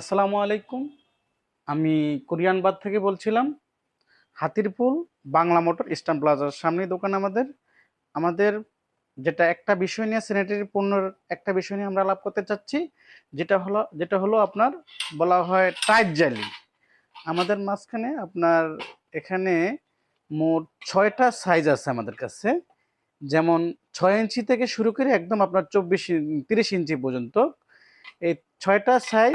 আসসালামু আলাইকুম। আমি কোরিয়ানবাদ থেকে বলছিলাম। হাতিরপুল বাংলা মোটর ইস্টার্ন প্লাজার সামনেই দোকান আমাদের। আমাদের যেটা একটা বিষয় নিয়ে স্যানিটারি পণ্যের একটা বিষয় নিয়ে আমরা লাভ করতে চাচ্ছি, যেটা হলো যেটা হলো আপনার বলা হয় টাইট জালি। আমাদের মাঝখানে আপনার এখানে মোট ছয়টা সাইজ আছে আমাদের কাছে। যেমন ছয় ইঞ্চি থেকে শুরু করে একদম আপনার চব্বিশ তিরিশ ইঞ্চি পর্যন্ত। এই ছয়টা সাইজ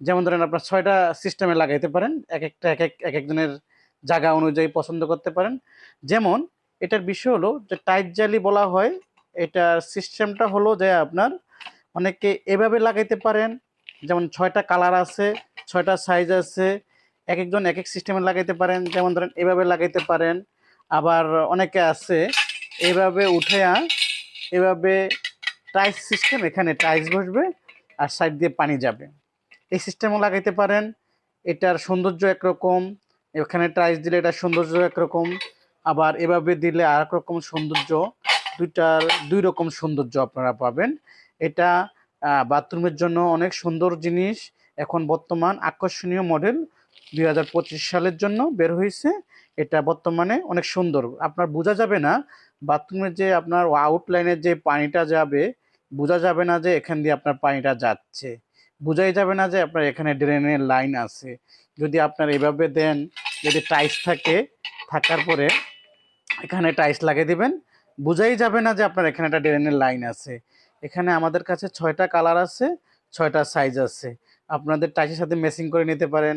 যেমন ধরেন আপনার ছয়টা সিস্টেমে লাগাইতে পারেন, এক একটা, এক এক এক একজনের জায়গা অনুযায়ী পছন্দ করতে পারেন। যেমন এটার বিষয় হলো যে টাইট জালি বলা হয়, এটার সিস্টেমটা হলো যে আপনার অনেকে এভাবে লাগাইতে পারেন, যেমন ছয়টা কালার আছে, ছয়টা সাইজ আছে, এক একজন এক এক সিস্টেমে লাগাইতে পারেন, যেমন ধরেন এভাবে লাগাইতে পারেন। আবার অনেকে আছে, এভাবে উঠে এভাবে টাইস সিস্টেম এখানে টাইস বসবে আর সাইড দিয়ে পানি যাবে। এই সিস্টেমও লাগাইতে পারেন। এটার সৌন্দর্য একরকম। এখানে টাইস দিলে এটার সৌন্দর্য একরকম। আবার এভাবে দিলে আর রকম সৌন্দর্য। দুইটার, দুই রকম সৌন্দর্য আপনারা পাবেন। এটা বাথরুমের জন্য অনেক সুন্দর জিনিস। এখন বর্তমান আকর্ষণীয় মডেল দু হাজার পঁচিশ সালের জন্য বের হয়েছে এটা বর্তমানে অনেক সুন্দর। আপনার বোঝা যাবে না বাথরুমের যে আপনার আউটলাইনের যে পানিটা যাবে, বোঝা যাবে না যে এখান দিয়ে আপনার পানিটা যাচ্ছে। বোঝাই যাবে না যে আপনার এখানে ড্রেনের লাইন আছে। যদি আপনার এভাবে দেন, যদি টাইস থাকে, থাকার পরে এখানে টাইস লাগিয়ে দিবেন। বোঝাই যাবে না যে আপনার এখানে একটা ড্রেনের লাইন আছে। এখানে আমাদের কাছে ছয়টা কালার আছে, ছয়টা সাইজ আছে। আপনাদের টাইসের সাথে মেসিং করে নিতে পারেন,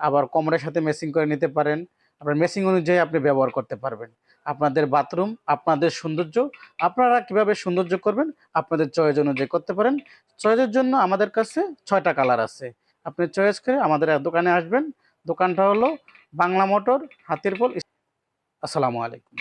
আবার কমরের সাথে মেসিং করে নিতে পারেন। আপনার মেসিং অনুযায়ী আপনি ব্যবহার করতে পারবেন। আপনাদের বাথরুম, আপনাদের সৌন্দর্য, আপনারা কীভাবে সৌন্দর্য করবেন, আপনাদের চয়েস অনুযায়ী করতে পারেন। চয়েসের জন্য আমাদের কাছে ছয়টা কালার আছে। আপনি চয়েস করে আমাদের দোকানে আসবেন। দোকানটা হলো বাংলা মোটর, হাতিরপোল। আসসালামু আলাইকুম।